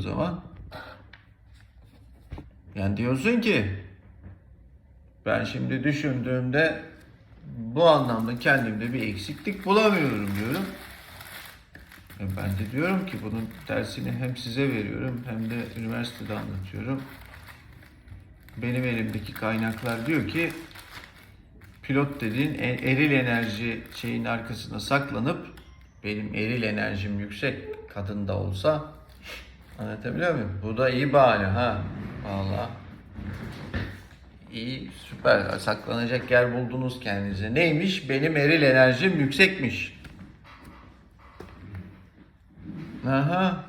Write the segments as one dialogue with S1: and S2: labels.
S1: zaman? Yani diyorsun ki ben şimdi düşündüğümde bu anlamda kendimde bir eksiklik bulamıyorum diyorum. E ben de diyorum ki bunun dersini hem size veriyorum hem de üniversitede anlatıyorum. Benim elimdeki kaynaklar diyor ki pilot dediğin e- eril enerji şeyin arkasına saklanıp benim eril enerjim yüksek kadın da olsa anlatabiliyor muyum? Bu da iyi bahane ha. Vallahi. İyi süper saklanacak yer buldunuz kendinize. Neymiş? Benim eril enerjim yüksekmiş. Aha.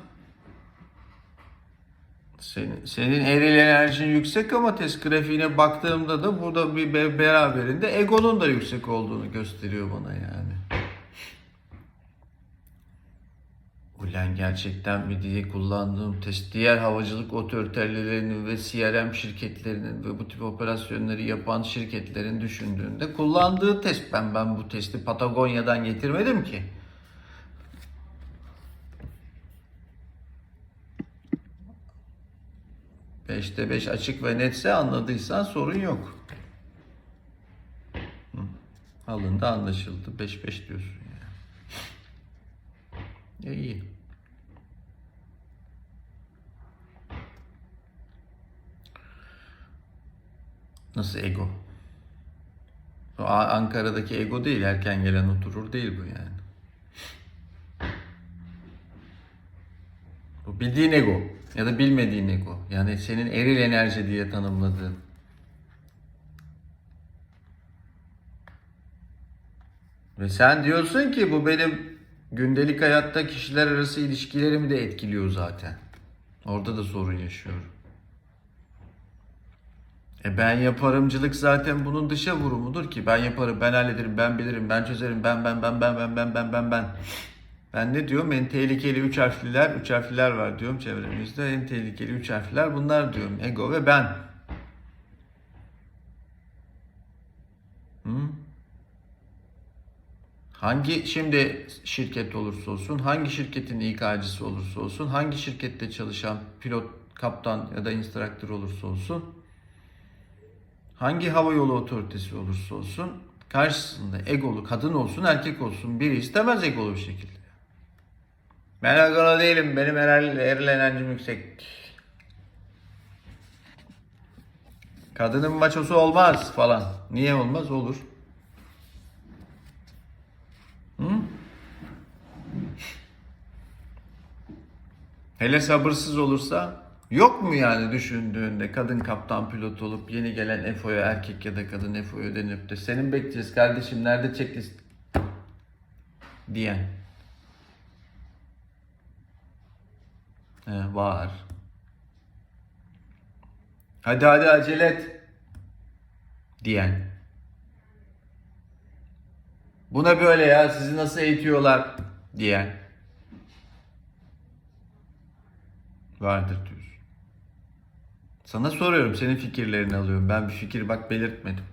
S1: Senin, senin eril enerjin yüksek ama test grafiğine baktığımda da burada bir be- beraberinde egonun da yüksek olduğunu gösteriyor bana yani. Ulan gerçekten mi diye kullandığım test diğer havacılık otoritelerinin ve CRM şirketlerinin ve bu tip operasyonları yapan şirketlerin düşündüğünde kullandığı test. Ben ben bu testi Patagonya'dan getirmedim ki. Beşte beş açık ve netse anladıysan sorun yok. Hı. Alındı anlaşıldı. Beş beş diyorsun yani. E, iyi. Nasıl ego? Ankara'daki ego değil, erken gelen oturur değil bu yani. Bu bildiğin ego ya da bilmediğin ego. Yani senin eril enerji diye tanımladığın. Ve sen diyorsun ki bu benim gündelik hayatta kişiler arası ilişkilerimi de etkiliyor zaten. Orada da sorun yaşıyorum. E ben yaparımcılık zaten bunun dışa vurumudur ki. Ben yaparım, ben hallederim, ben bilirim, ben çözerim, ben ben ben ben ben ben ben ben ben. Ben ne diyorum? En tehlikeli üç harfliler, üç harfliler var diyorum çevremizde. En tehlikeli üç harfliler bunlar diyorum. Ego ve ben. Hı? Hangi şimdi şirket olursa olsun, hangi şirketin İK'cısı olursa olsun, hangi şirkette çalışan pilot, kaptan ya da instruktör olursa olsun, hangi hava yolu otoritesi olursa olsun, karşısında egolu kadın olsun, erkek olsun biri istemez egolu bir şekilde. Ben egolu değilim, benim eril, eril enerjim yüksek. Kadının maçosu olmaz falan. Niye olmaz? Olur. Hı? Hele sabırsız olursa yok mu yani düşündüğünde kadın kaptan pilot olup yeni gelen FO'ya erkek ya da kadın FO'ya denip de senin bekleyeceğiz kardeşim nerede checklist diyen. He, var. Hadi hadi acele et diyen. Buna böyle ya sizi nasıl eğitiyorlar diyen. Vardır diyorsun. Sana soruyorum senin fikirlerini alıyorum. Ben bir fikir bak belirtmedim.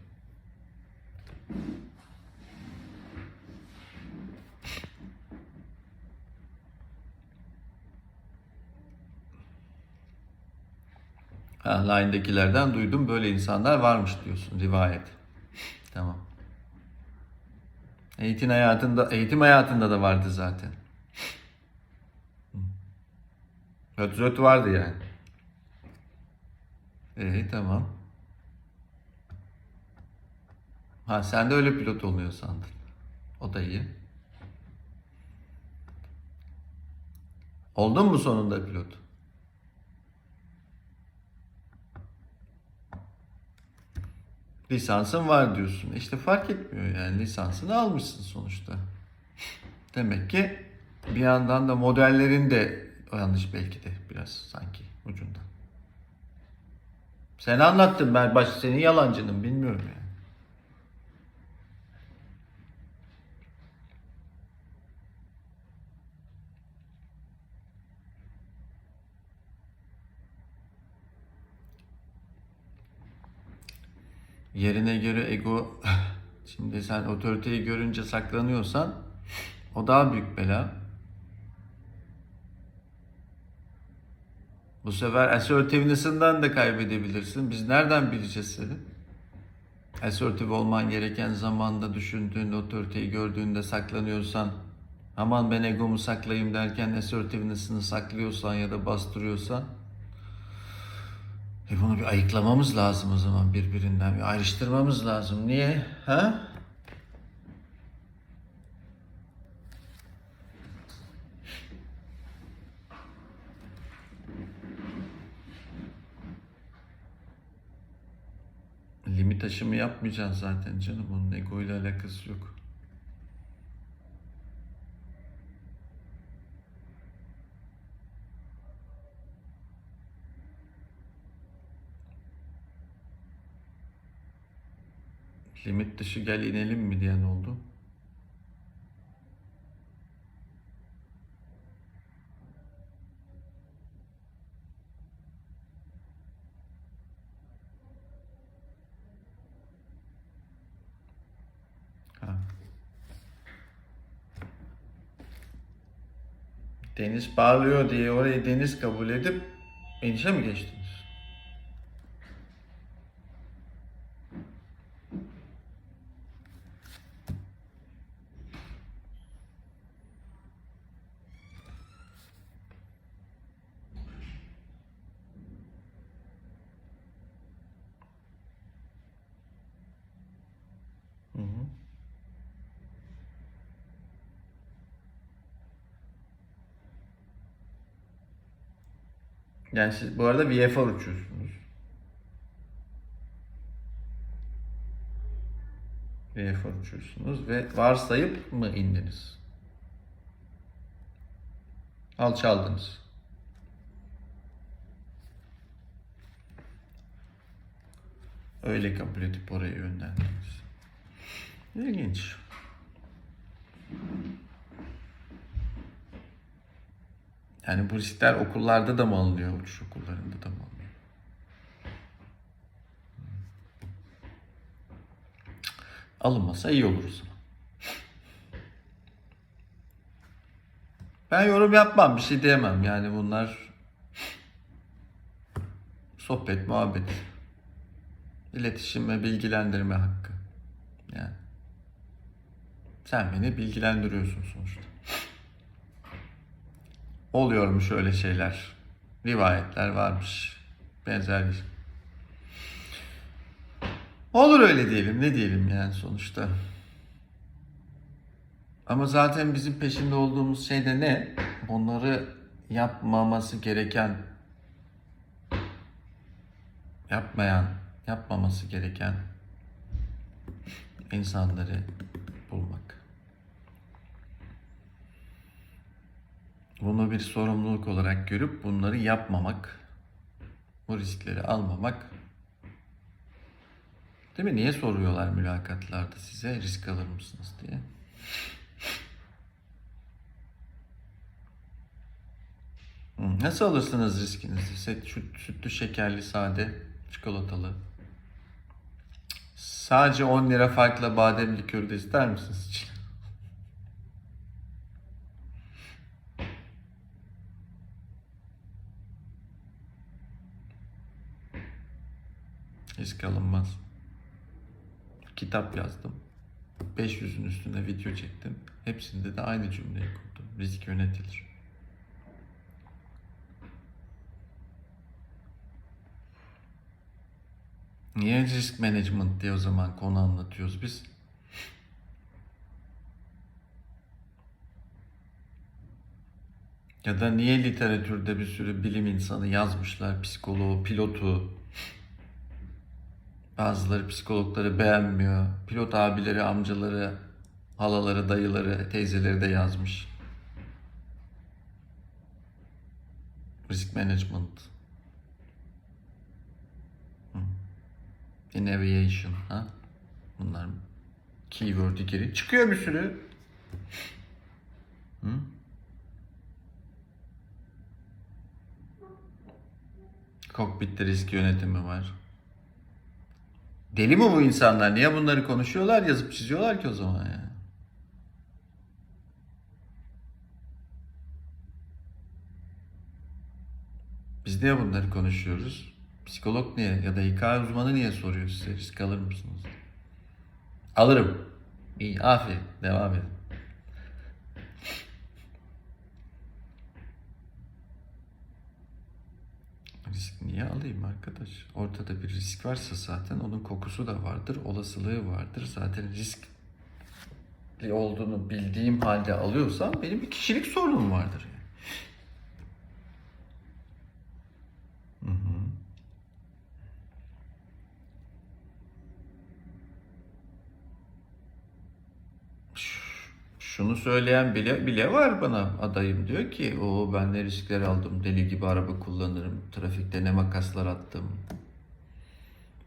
S1: Ha, line'dekilerden duydum böyle insanlar varmış diyorsun rivayet. Tamam. Eğitim hayatında eğitim hayatında da vardı zaten. Höt zöt vardı yani. İyi tamam. Ha sen de öyle pilot oluyor sandın. O da iyi. Oldun mu sonunda pilot? Lisansın var diyorsun. İşte fark etmiyor yani lisansını almışsın sonuçta. Demek ki bir yandan da modellerin de yanlış belki de biraz sanki ucundan. Sen anlattın ben baş senin yalancının bilmiyorum yani. Yerine göre ego şimdi sen otoriteyi görünce saklanıyorsan o daha büyük bela. Bu sefer assertiveness'ından da kaybedebilirsin. Biz nereden bileceğiz seni? Assertive olman gereken zamanda düşündüğünde, otoriteyi gördüğünde saklanıyorsan, aman ben egomu saklayayım derken assertiveness'ını saklıyorsan ya da bastırıyorsan, e bunu bir ayıklamamız lazım o zaman birbirinden. Bir ayrıştırmamız lazım. Niye? Ha? Limit aşımı yapmayacaksın zaten canım. Onun ego ile alakası yok. Limit dışı gel inelim mi diyen oldu. Ha. Deniz bağlıyor diye orayı deniz kabul edip inişe mi geçtiniz? Hı hı. Yani siz bu arada VFR uçuyorsunuz. VFR uçuyorsunuz ve varsayıp mı indiniz? Alçaldınız. Öyle kabul edip oraya yönlendiniz. İlginç. Yani bu riskler okullarda da mı alınıyor, uçuş okullarında da mı alınıyor? Alınmasa iyi olur o zaman. Ben yorum yapmam, bir şey diyemem. Yani bunlar sohbet, muhabbet, iletişim ve bilgilendirme hakkı. Yani sen beni bilgilendiriyorsun sonuçta. Oluyormuş öyle şeyler. Rivayetler varmış. Benzer Olur öyle diyelim. Ne diyelim yani sonuçta. Ama zaten bizim peşinde olduğumuz şey de ne? Onları yapmaması gereken, yapmayan, yapmaması gereken insanları bulmak. Bunu bir sorumluluk olarak görüp bunları yapmamak, bu riskleri almamak. Değil mi? Niye soruyorlar mülakatlarda size risk alır mısınız diye? Nasıl alırsınız riskinizi? Süt, sütlü, şekerli, sade, çikolatalı. Sadece 10 lira farkla badem likörü de ister misiniz? Risk alınmaz. Kitap yazdım. 500'ün üstünde video çektim. Hepsinde de aynı cümleyi kurdum. Risk yönetilir. Niye risk management diye o zaman konu anlatıyoruz biz? Ya da niye literatürde bir sürü bilim insanı yazmışlar, psikoloğu, pilotu, Bazıları psikologları beğenmiyor. Pilot abileri, amcaları, halaları, dayıları, teyzeleri de yazmış. Risk management. In aviation. Ha? Bunlar keyword'i geri. Çıkıyor bir sürü. Hı? Kokpitte risk yönetimi var. Deli mi bu insanlar? Niye bunları konuşuyorlar, yazıp çiziyorlar ki o zaman ya? Biz niye bunları konuşuyoruz? Psikolog niye ya da İK uzmanı niye soruyor size risk alır mısınız? Alırım. İyi aferin devam edin. Risk niye alayım arkadaş? Ortada bir risk varsa zaten onun kokusu da vardır, olasılığı vardır. Zaten risk olduğunu bildiğim halde alıyorsam benim bir kişilik sorunum vardır. Yani. Hı hı. Ş- Şunu söyleyen bile bile var bana adayım diyor ki o ben ne riskler aldım deli gibi araba kullanırım trafikte ne makaslar attım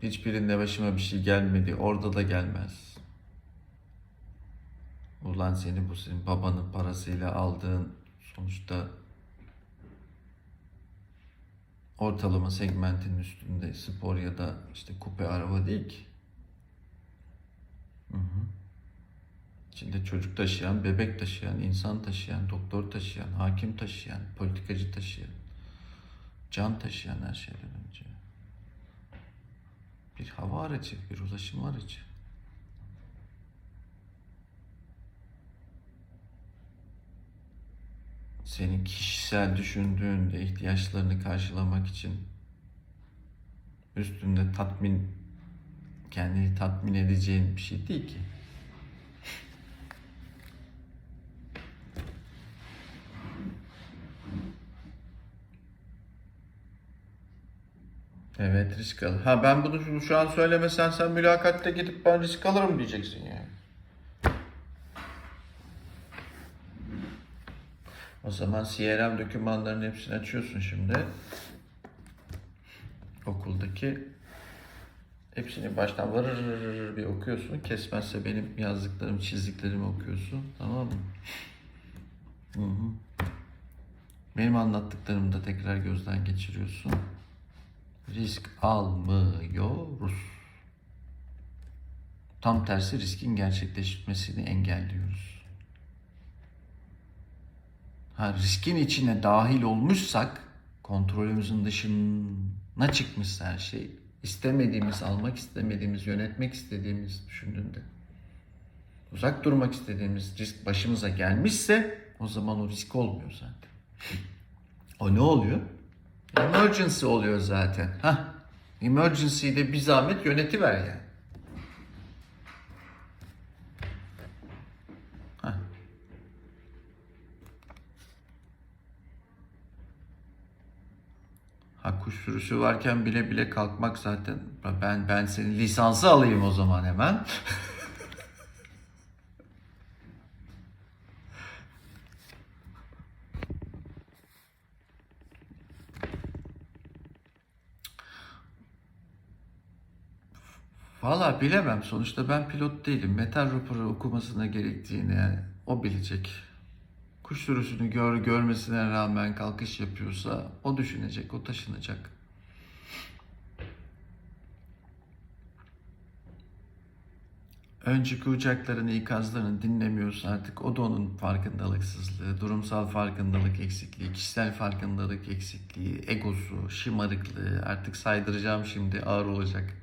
S1: hiçbirinde başıma bir şey gelmedi orada da gelmez ulan seni bu senin babanın parasıyla aldığın sonuçta ortalama segmentin üstünde spor ya da işte kupe araba değil ki. Hı hı. İçinde çocuk taşıyan, bebek taşıyan, insan taşıyan, doktor taşıyan, hakim taşıyan, politikacı taşıyan, can taşıyan her şeyden önce. Bir hava aracı, bir ulaşım aracı. Senin kişisel düşündüğünde ihtiyaçlarını karşılamak için üstünde tatmin kendini tatmin edeceğin bir şey değil ki. Evet risk al. Ha ben bunu şu, şu an söylemesen sen mülakatta gidip ben risk alırım diyeceksin yani. O zaman CRM dokümanlarının hepsini açıyorsun şimdi. Okuldaki hepsini baştan vırır bir okuyorsun. Kesmezse benim yazdıklarım, çizdiklerimi okuyorsun. Tamam mı? Hı hı. Benim anlattıklarımı da tekrar gözden geçiriyorsun. Risk almıyoruz. Tam tersi riskin gerçekleşmesini engelliyoruz. Ha, riskin içine dahil olmuşsak, kontrolümüzün dışına çıkmışsa her şey, istemediğimiz, almak istemediğimiz, yönetmek istediğimiz düşündüğünde, uzak durmak istediğimiz risk başımıza gelmişse, o zaman o risk olmuyor zaten. O ne oluyor? Emergency oluyor zaten. Hah. Emergency'yi de bir zahmet yönetiver yani. Hah. Ha kuş sürüsü varken bile bile kalkmak zaten. Ben ben senin lisansı alayım o zaman hemen. Valla bilemem. Sonuçta ben pilot değilim. Metal raporu okumasına gerektiğini yani o bilecek. Kuş sürüsünü gör, görmesine rağmen kalkış yapıyorsa o düşünecek, o taşınacak. Önceki uçakların ikazlarını dinlemiyorsa artık o da onun farkındalıksızlığı, durumsal farkındalık eksikliği, kişisel farkındalık eksikliği, egosu, şımarıklığı artık saydıracağım şimdi ağır olacak.